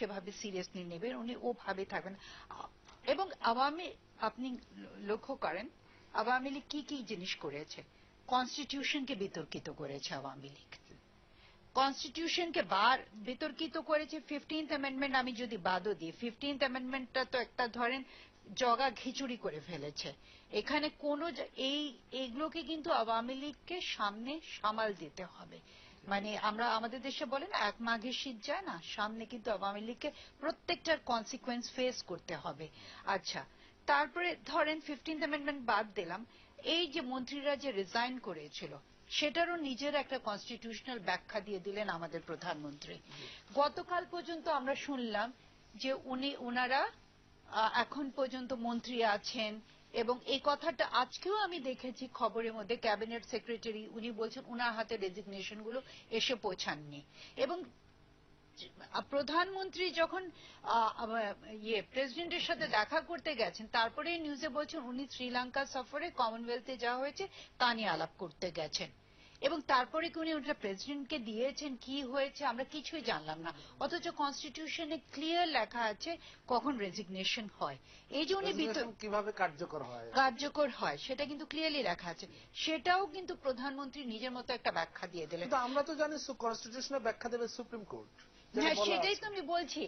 সেভাবে সিরিয়াসলি নেবেন, উনি ওভাবে থাকবেন। এবং আওয়ামী, আপনি লক্ষ্য করেন, আওয়ামী লীগ কি কি জিনিস করেছে? কনস্টিটিউশনকে বিতর্কিত করেছে আওয়ামী লীগ। কনস্টিটিউশনকে বার বিতর্কিত করেছে। ফিফটিন্থ অ্যামেন্ডমেন্ট আমি যদি বাদও দিই ফিফটিন্থ অ্যামেন্ডমেন্টটা তো একটা ধরেন জগা খিচুড়ি করে ফেলেছে। এখানে কোন এই এইগুলোকে কিন্তু আওয়ামী লীগকে সামনে সামাল দিতে হবে। মানে আমরা আমাদের দেশে বলে না এক মাঘে শীত যায় না সামনে কিন্তু আওয়ামী লীগকে প্রত্যেকটার কনসিকুয়েন্স ফেস করতে হবে। আচ্ছা তারপরে ধরেন ফিফটিন্থ অ্যামেন্ডমেন্ট বাদ দিলাম এই যে মন্ত্রীরা যে রিজাইন করেছিল সেটারও নিজের একটা কনস্টিটিউশনাল ব্যাখ্যা দিয়ে দিলেন আমাদের প্রধানমন্ত্রী। গতকাল পর্যন্ত আমরা শুনলাম যে উনি ওনারা এখন পর্যন্ত মন্ত্রী আছেন এবং এই কথাটা আজকেও আমি দেখেছি খবরের মধ্যে। ক্যাবিনেট সেক্রেটারি, উনি বলছেন উনার হাতে রেজিগনেশনগুলো এসে পৌঁছাননি। এবং প্রধানমন্ত্রী যখন ইয়ে প্রেসিডেন্টের সাথে দেখা করতে গেছেন তারপরে নিউজে বলছেন উনি শ্রীলঙ্কা সফরে কমনওয়েলথে যা হয়েছে, তা নিয়ে আলাপ করতে গেছেন। এবং তারপরে কি উনি ওটা প্রেসিডেন্টকে দিয়েছেন কি হয়েছে আমরা কিছুই জানলাম না। অথচ কনস্টিটিউশনে ক্লিয়ার লেখা আছে কখন রেজিগনেশন হয়। এই যে উনি কীভাবে কার্যকর হয়? কার্যকর হয় সেটা কিন্তু ক্লিয়ারলি লেখা আছে। সেটাও কিন্তু প্রধানমন্ত্রী নিজের মতো একটা ব্যাখ্যা দিয়ে দিলেন। আমরা তো জানি কনস্টিটিউশনের ব্যাখ্যা দেবে সুপ্রিম কোর্ট হ্যাঁ সেটাই তো আমি বলছি।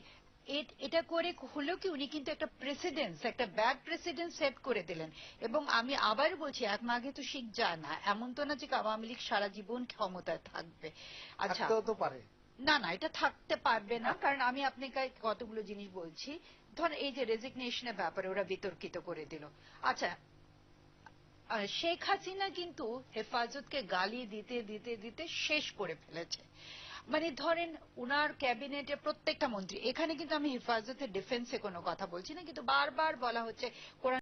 এটা করে হলো কি উনি কিন্তু একটা প্রেসিডেন্স একটা ব্যাড প্রেসিডেন্ট সেট করে দিলেন। এবং আমি আবার বলছি এক মাঘে তো শিখ যায় না। এমন তো না যে আওয়ামী লীগ সারা জীবন ক্ষমতায় থাকবে। আচ্ছা। তো পারে। না না এটা থাকতে পারবে না। কারণ আমি আপনাকে কতগুলো জিনিস বলছি। ধর এই যে রেজিগনেশনের ব্যাপারে ওরা বিতর্কিত করে দিল। আচ্ছা শেখ হাসিনা কিন্তু হেফাজতকে গালি দিতে দিতে দিতে শেষ করে ফেলেছে। মানে ধরেন উনার ক্যাবিনেটে প্রত্যেকটা মন্ত্রী, এখানে কিন্তু আমি হেফাজতের ডিফেন্সে কোনো কথা বলছি না, কিন্তু বারবার বলা হচ্ছে কোরআন